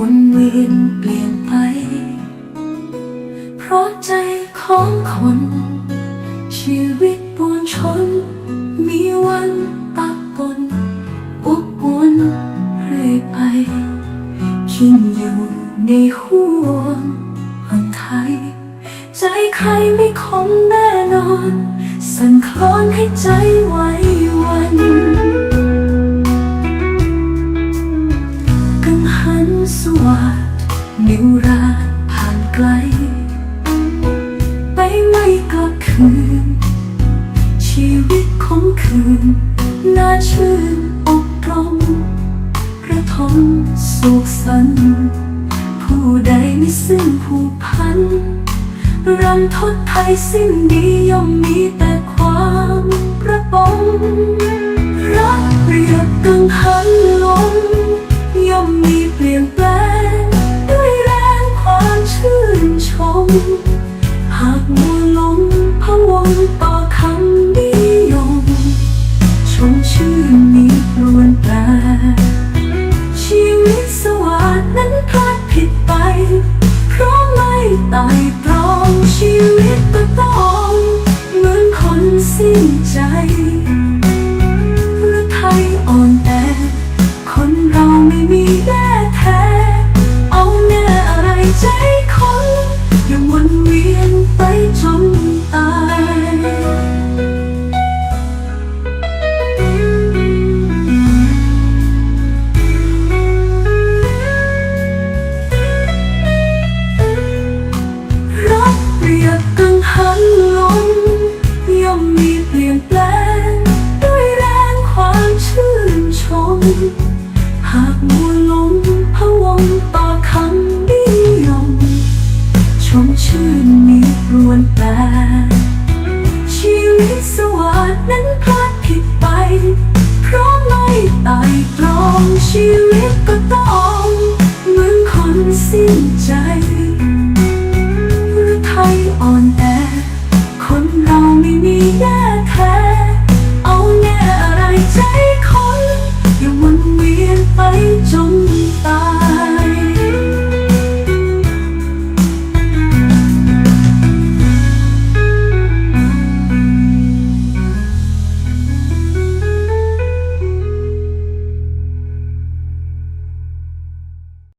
วนเวียนเปลี่ยนไป เพราะใจของคน ชีวิตปวนชน มีวันปะปนอุบวนเรื่อยไปชินอยู่ในห่วงอังไทย ใจใครไม่คงแน่นอน สั่นคลอนให้ใจไหววัน วราผ่านไกล ไปไม่กลับคืน ชีวิตของคืน น่าชื่นอกตรงกระทมสุขสัน ผู้ใดไม่สิ้นผูกพันรันทดไทยสิ้นดีย่อมมีแต่ความประปงรักเรียบกังหันลมย่อมมีเปลี่ยนแปลง มัวหลงพะวงต่อคำนิยมชมชื่นมีปรวนแปร หากมัวลงพะวงต่อคำนิยมชมชื่นมีรวนแปรชีวิตสวัสดนั้นพลาดผิดไป เพราะไม่ไต่ตรองชีวิต